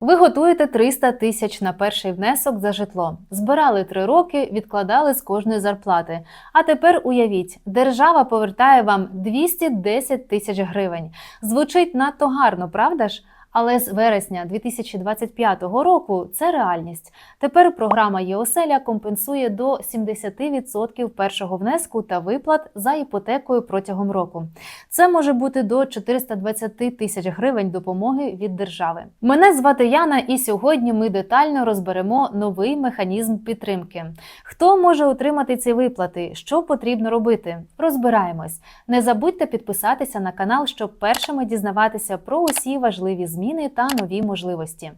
Ви готуєте 300 тисяч на перший внесок за житло. Збирали три роки, відкладали з кожної зарплати. А тепер уявіть, держава повертає вам 210 тисяч гривень. Звучить надто гарно, правда ж? Але з вересня 2025 року це реальність. Тепер програма ЄОСЕЛЯ компенсує до 70% першого внеску та виплат за іпотекою протягом року. Це може бути до 420 тисяч гривень допомоги від держави. Мене звати Яна, і сьогодні ми детально розберемо новий механізм підтримки. Хто може отримати ці виплати? Що потрібно робити? Розбираємось. Не забудьте підписатися на канал, щоб першими дізнаватися про усі важливі зміни та нові можливості.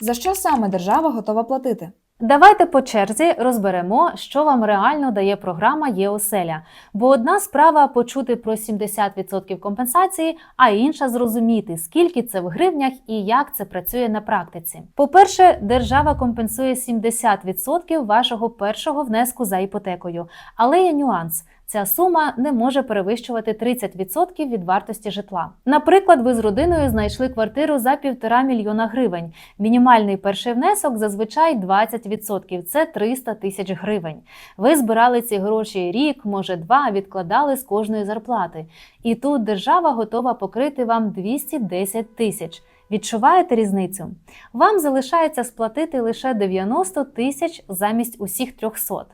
За що саме держава готова платити? Давайте по черзі розберемо, що вам реально дає програма ЄОСЕЛЯ. Бо одна справа почути про 70% компенсації, а інша зрозуміти, скільки це в гривнях і як це працює на практиці. По-перше, держава компенсує 70% вашого першого внеску за іпотекою, але є нюанс. Ця сума не може перевищувати 30% від вартості житла. Наприклад, ви з родиною знайшли квартиру за півтора мільйона гривень. Мінімальний перший внесок зазвичай 20%, це 300 тисяч гривень. Ви збирали ці гроші рік, може два, відкладали з кожної зарплати. І тут держава готова покрити вам 210 тисяч. Відчуваєте різницю? Вам залишається сплатити лише 90 тисяч замість усіх 300.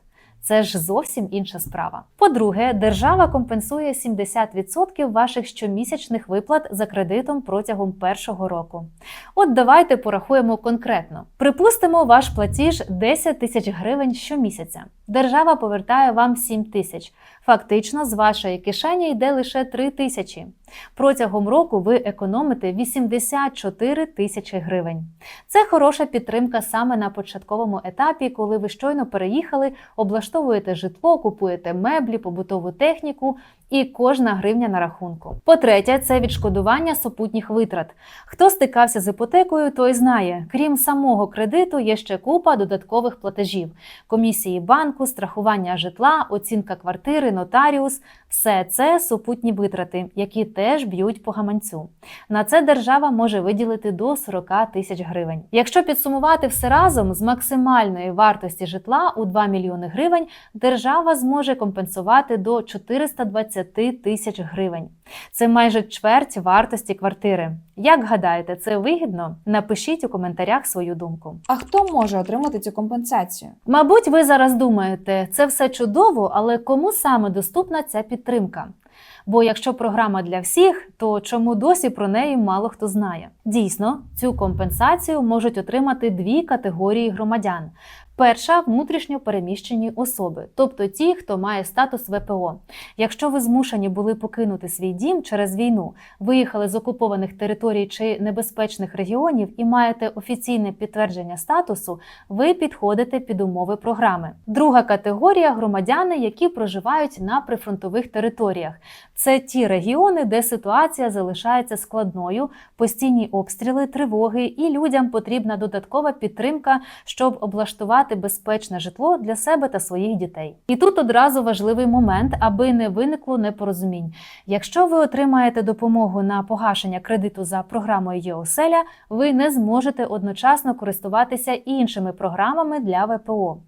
Це ж зовсім інша справа. По-друге, держава компенсує 70% ваших щомісячних виплат за кредитом протягом першого року. От давайте порахуємо конкретно. Припустимо, ваш платіж 10 тисяч гривень щомісяця. Держава повертає вам 7 тисяч. Фактично, з вашої кишені йде лише 3 тисячі. Протягом року ви економите 84 тисячі гривень. Це хороша підтримка саме на початковому етапі, коли ви щойно переїхали, облаштовуєте житло, купуєте меблі, побутову техніку і кожна гривня на рахунку. По-третє, це відшкодування супутніх витрат. Хто стикався з іпотекою, той знає, крім самого кредиту, є ще купа додаткових платежів: комісії банку, страхування житла, оцінка квартири, нотаріус все це супутні витрати, які теж б'ють по гаманцю. На це держава може виділити до 40 тисяч гривень. Якщо підсумувати все разом з максимальної вартості житла у 2 мільйони гривень, держава зможе компенсувати до 420 тисяч гривень. Це майже чверть вартості квартири. Як гадаєте, це вигідно? Напишіть у коментарях свою думку. А хто може отримати цю компенсацію? Мабуть, ви зараз думаєте, це все чудово, але кому саме доступна ця підтримка? Бо якщо програма для всіх, то чому досі про неї мало хто знає? Дійсно, цю компенсацію можуть отримати дві категорії громадян. Перша внутрішньо переміщені особи, тобто ті, хто має статус ВПО. Якщо ви змушені були покинути свій дім через війну, виїхали з окупованих територій чи небезпечних регіонів і маєте офіційне підтвердження статусу, ви підходите під умови програми. Друга категорія громадяни, які проживають на прифронтових територіях. Це ті регіони, де ситуація залишається складною, постійні обстріли, тривоги, і людям потрібна додаткова підтримка, щоб облаштувати безпечне житло для себе та своїх дітей. І тут одразу важливий момент, аби не виникло непорозумінь. Якщо ви отримаєте допомогу на погашення кредиту за програмою ЄОСЕЛЯ, ви не зможете одночасно користуватися іншими програмами для ВПО,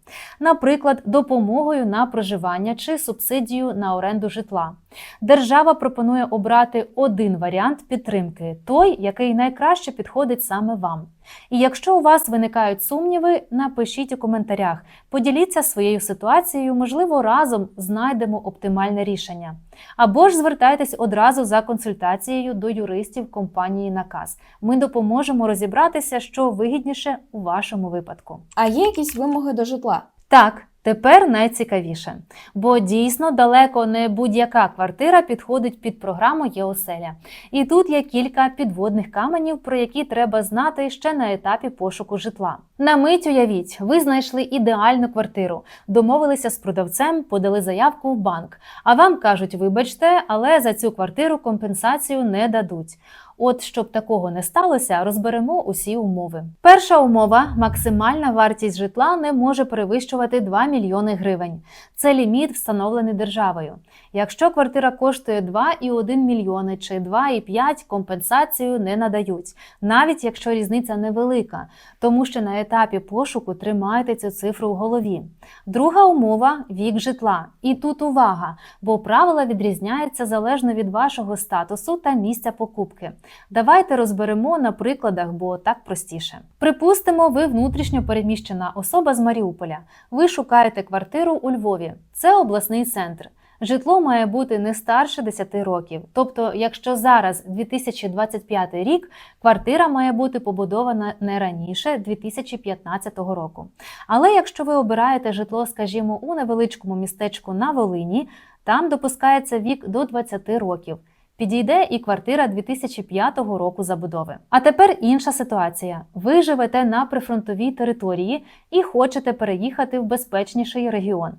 наприклад, допомогою на проживання чи субсидію на оренду житла. Держава пропонує обрати один варіант підтримки, той, який найкраще підходить саме вам. І якщо у вас виникають сумніви, напишіть у коментарях, поділіться своєю ситуацією, можливо, разом знайдемо оптимальне рішення. Або ж звертайтесь одразу за консультацією до юристів компанії Наказ. Ми допоможемо розібратися, що вигідніше у вашому випадку. А є якісь вимоги до житла? Так, тепер найцікавіше, бо дійсно далеко не будь-яка квартира підходить під програму ЄОСЕЛЯ. І тут є кілька підводних каменів, про які треба знати ще на етапі пошуку житла. На мить уявіть, ви знайшли ідеальну квартиру, домовилися з продавцем, подали заявку в банк. А вам кажуть, вибачте, але за цю квартиру компенсацію не дадуть. От щоб такого не сталося, розберемо усі умови. Перша умова: максимальна вартість житла не може перевищувати 2 мільйони гривень. Це ліміт, встановлений державою. Якщо квартира коштує 2,1 мільйони чи 2,5, компенсацію не надають, навіть якщо різниця невелика, тому що на етапі пошуку тримайте цю цифру в голові. Друга умова вік житла. І тут увага, бо правила відрізняються залежно від вашого статусу та місця покупки. Давайте розберемо на прикладах, бо так простіше. Припустимо, ви внутрішньо переміщена особа з Маріуполя. Ви шукаєте квартиру у Львові. Це обласний центр. Житло має бути не старше 10 років. Тобто, якщо зараз 2025 рік, квартира має бути побудована не раніше 2015 року. Але якщо ви обираєте житло, скажімо, у невеличкому містечку на Волині, там допускається вік до 20 років. Підійде і квартира 2005 року забудови. А тепер інша ситуація: ви живете на прифронтовій території і хочете переїхати в безпечніший регіон.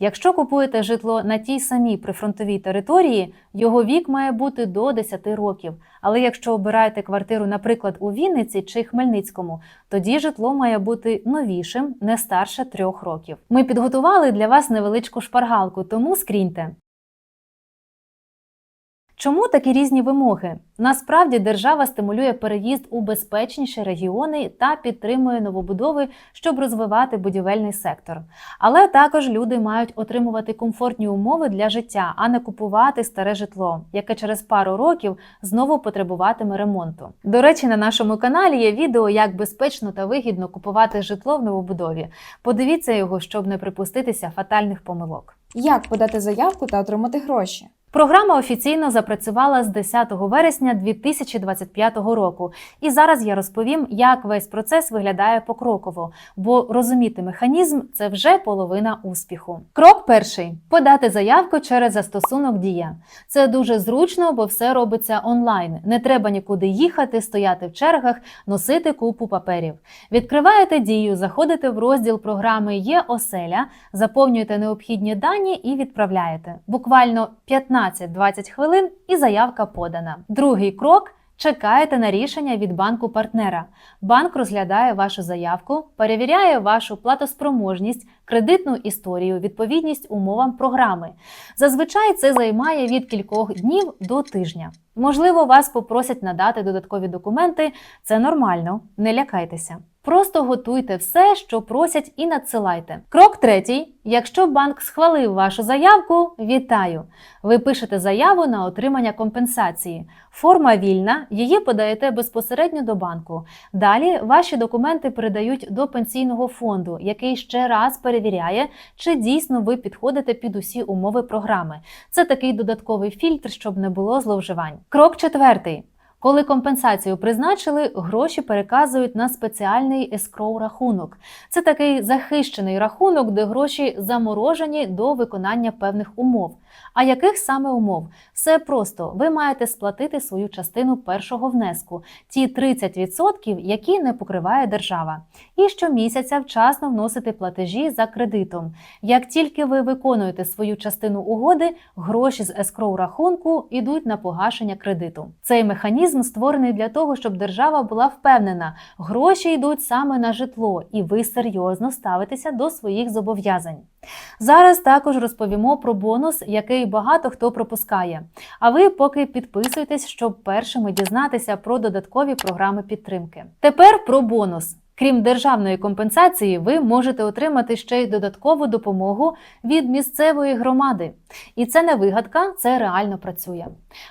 Якщо купуєте житло на тій самій прифронтовій території, його вік має бути до 10 років. Але якщо обираєте квартиру, наприклад, у Вінниці чи Хмельницькому, тоді житло має бути новішим, не старше трьох років. Ми підготували для вас невеличку шпаргалку, тому скріньте. Чому такі різні вимоги? Насправді держава стимулює переїзд у безпечніші регіони та підтримує новобудови, щоб розвивати будівельний сектор. Але також люди мають отримувати комфортні умови для життя, а не купувати старе житло, яке через пару років знову потребуватиме ремонту. До речі, на нашому каналі є відео, як безпечно та вигідно купувати житло в новобудові. Подивіться його, щоб не припуститися фатальних помилок. Як подати заявку та отримати гроші? Програма офіційно запрацювала з 10 вересня 2025 року, і зараз я розповім, як весь процес виглядає покроково, бо розуміти механізм це вже половина успіху. Крок перший подати заявку через застосунок Дія. Це дуже зручно, бо все робиться онлайн. Не треба нікуди їхати, стояти в чергах, носити купу паперів. Відкриваєте дію, заходите в розділ програми Є оселя, заповнюєте необхідні дані і відправляєте. Буквально 15 15-20 хвилин і заявка подана. Другий крок. Чекаєте на рішення від банку партнера. Банк розглядає вашу заявку, перевіряє вашу платоспроможність, кредитну історію, відповідність умовам програми. Зазвичай це займає від кількох днів до тижня. Можливо, вас попросять надати додаткові документи. Це нормально, не лякайтеся. Просто готуйте все, що просять, і надсилайте. Крок третій. Якщо банк схвалив вашу заявку, вітаю! Ви пишете заяву на отримання компенсації. Форма вільна, її подаєте безпосередньо до банку. Далі ваші документи передають до пенсійного фонду, який ще раз перевіряє, чи дійсно ви підходите під усі умови програми. Це такий додатковий фільтр, щоб не було зловживань. Крок четвертий. Коли компенсацію призначили, гроші переказують на спеціальний ескроу рахунок. Це такий захищений рахунок, де гроші заморожені до виконання певних умов. А яких саме умов? Все просто ви маєте сплатити свою частину першого внеску, ті 30%, які не покриває держава. І щомісяця вчасно вносити платежі за кредитом. Як тільки ви виконуєте свою частину угоди, гроші з ескроу рахунку йдуть на погашення кредиту. Цей механізм створений для того, щоб держава була впевнена, гроші йдуть саме на житло, і ви серйозно ставитеся до своїх зобов'язань. Зараз також розповімо про бонус, який багато хто пропускає. А ви поки підписуйтесь, щоб першими дізнатися про додаткові програми підтримки. Тепер про бонус. Крім державної компенсації, ви можете отримати ще й додаткову допомогу від місцевої громади. І це не вигадка, це реально працює.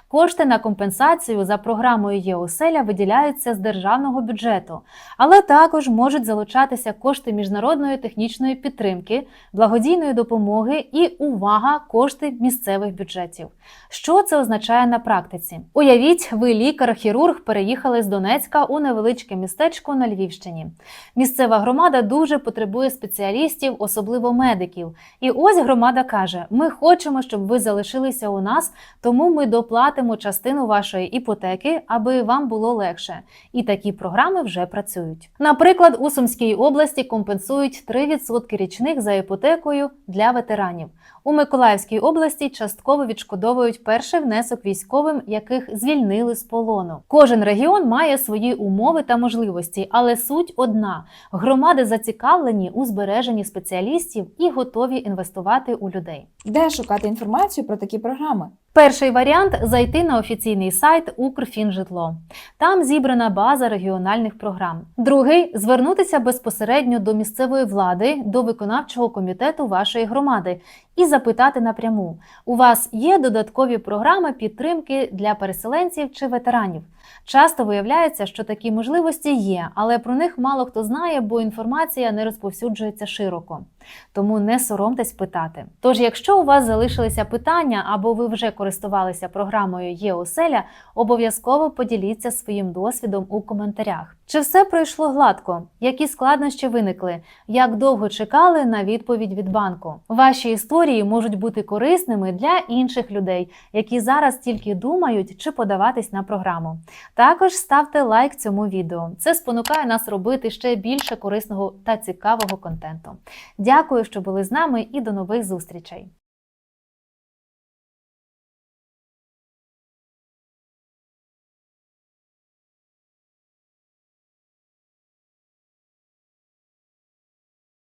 Кошти на компенсацію за програмою ЄОСЕЛЯ виділяються з державного бюджету, але також можуть залучатися кошти міжнародної технічної підтримки, благодійної допомоги і увага, кошти місцевих бюджетів. Що це означає на практиці? Уявіть, ви лікар-хірург переїхали з Донецька у невеличке містечко на Львівщині. Місцева громада дуже потребує спеціалістів, особливо медиків. І ось громада каже: ми хочемо, щоб ви залишилися у нас, тому ми доплатимо частину вашої іпотеки, аби вам було легше. І такі програми вже працюють. Наприклад, у Сумській області компенсують 3% річних за іпотекою для ветеранів. У Миколаївській області частково відшкодовують перший внесок військовим, яких звільнили з полону. Кожен регіон має свої умови та можливості, але суть одна: громади зацікавлені у збереженні спеціалістів і готові інвестувати у людей. Де шукати інформацію про такі програми? Перший варіант зайти на офіційний сайт Укрфінжитло. Там зібрана база регіональних програм. Другий звернутися безпосередньо до місцевої влади, до виконавчого комітету вашої громади і запитати напряму: у вас є додаткові програми підтримки для переселенців чи ветеранів? Часто виявляється, що такі можливості є, але про них мало хто знає, бо інформація не розповсюджується широко. Тому не соромтесь питати. Тож, якщо у вас залишилися питання або ви вже користувалися програмою ЄОселя, обов'язково поділіться своїм досвідом у коментарях. Чи все пройшло гладко? Які складнощі виникли? Як довго чекали на відповідь від банку? Ваші історії можуть бути корисними для інших людей, які зараз тільки думають, чи подаватись на програму. Також ставте лайк цьому відео. Це спонукає нас робити ще більше корисного та цікавого контенту. Дякую, що були з нами, і до нових зустрічей!